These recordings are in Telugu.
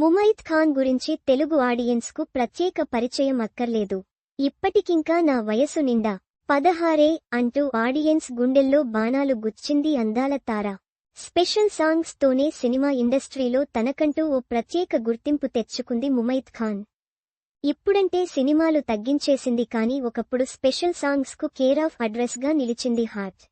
ముమైత్ ఖాన్ గురించి తెలుగు ఆడియన్స్కు ప్రత్యేక పరిచయం అక్కర్లేదు. ఇప్పటికింకా నా వయసు నిండా పదహారే అంటూ ఆడియన్స్ గుండెల్లో బాణాలు గుచ్చింది అందాల తార. స్పెషల్ సాంగ్స్ తోనే సినిమా ఇండస్ట్రీలో తనకంటూ ఓ ప్రత్యేక గుర్తింపు తెచ్చుకుంది ముమైత్ ఖాన్. ఇప్పుడంటే సినిమాలు తగ్గించేసింది కానీ ఒకప్పుడు స్పెషల్ సాంగ్స్కు కేర్ ఆఫ్ అడ్రస్గా నిలిచింది హార్ట్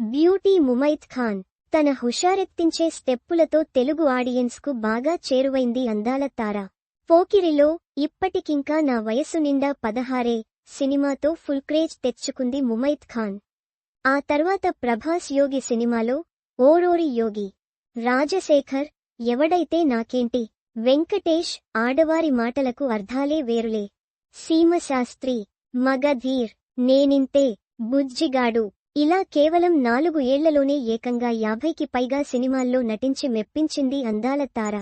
బ్యూటీ ముమైత్ ఖాన్. తన హుషారెత్తించే స్టెప్పులతో తెలుగు ఆడియన్స్కు బాగా చేరువైంది అందాల తార. పోకిరిలో ఇప్పటికింకా నా వయసు నిండా పదహారే సినిమాతో ఫుల్ క్రేజ్ తెచ్చుకుంది ముమైత్ ఖాన్. ఆ తర్వాత ప్రభాస్ యోగి సినిమాలో ఓరోరి యోగి. రాజశేఖర్ ఎవడైతే నాకేంటి వెంకటేష్ ఆడవారి మాటలకు అర్థాలే వేరులే. సీమశాస్త్రి మగధీర్ నేనింతే బుజ్జిగాడు. ఇలా కేవలం నాలుగు ఏళ్ళలోనే ఏకంగా యాభైకి పైగా సినిమాల్లో నటించి మెప్పించింది అందాల తార.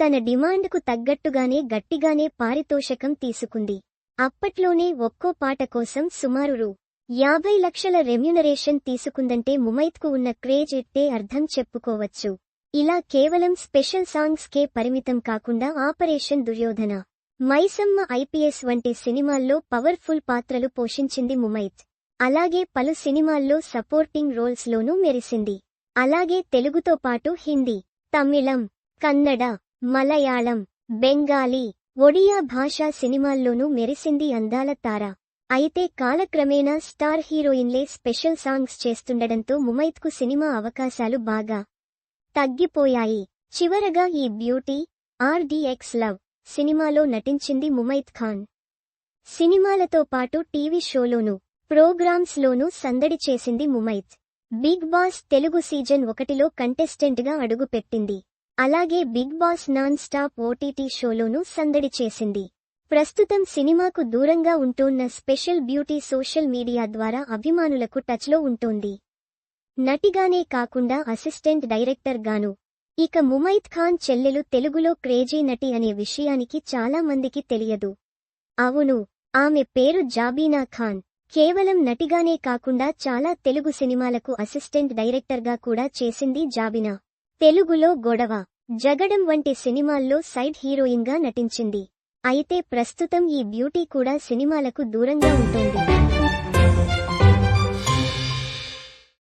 తన డిమాండ్కు తగ్గట్టుగానే గట్టిగానే పారితోషకం తీసుకుంది. అప్పట్లోనే ఒక్కో పాట కోసం సుమారు రూ. యాభై లక్షల రెమ్యునరేషన్ తీసుకుందంటే ముమైత్కు ఉన్న క్రేజ్ ఇట్టే అర్థం చెప్పుకోవచ్చు. ఇలా కేవలం స్పెషల్ సాంగ్స్ కే పరిమితం కాకుండా ఆపరేషన్ దుర్యోధన మైసమ్మ ఐపీఎస్ వంటి సినిమాల్లో పవర్ఫుల్ పాత్రలు పోషించింది ముమైత్. అలాగే పలు సినిమాల్లో సపోర్టింగ్ రోల్స్ లోనూ మెరిసింది. అలాగే తెలుగుతో పాటు హిందీ తమిళం కన్నడ మలయాళం బెంగాలీ ఒడియా భాషా సినిమాల్లోనూ మెరిసింది అందాల తార. అయితే కాలక్రమేణా స్టార్ హీరోయిన్లే స్పెషల్ సాంగ్స్ చేస్తుండడంతో ముమైత్కు సినిమా అవకాశాలు బాగా తగ్గిపోయాయి. చివరగా ఈ బ్యూటీ ఆర్డిఎక్స్ లవ్ సినిమాలో నటించింది ముమైత్ ఖాన్. సినిమాలతో పాటు టీవీ షోలోనూ ప్రోగ్రామ్స్ లోనూ సందడి చేసింది Mumaith. Bigg Boss Telugu season ఒకటిలో కంటెస్టెంట్గా అడుగుపెట్టింది. అలాగే Bigg Boss non stop OTT షోలోనూ సందడి చేసింది. ప్రస్తుతం సినిమాకు దూరంగా ఉంటోన్న స్పెషల్ బ్యూటీ సోషల్ మీడియా ద్వారా అభిమానులకు టచ్లో ఉంటోంది. నటిగానే కాకుండా అసిస్టెంట్ డైరెక్టర్ గాను ఇక ముమైత్ ఖాన్ చెల్లెలు తెలుగులో క్రేజీ నటి అనే విషయానికి చాలా మందికి తెలియదు. అవును ఆమె పేరు జాబీనా ఖాన్. కేవలం నటిగానే కాకుండా చాలా తెలుగు సినిమాలకు అసిస్టెంట్ డైరెక్టర్గా కూడా చేసింది జాబినా. తెలుగులో గొడవ. జగడం వంటి సినిమాల్లో సైడ్ హీరోయిన్గా నటించింది. అయితే ప్రస్తుతం ఈ బ్యూటీ కూడా సినిమాలకు దూరంగా ఉంటుంది.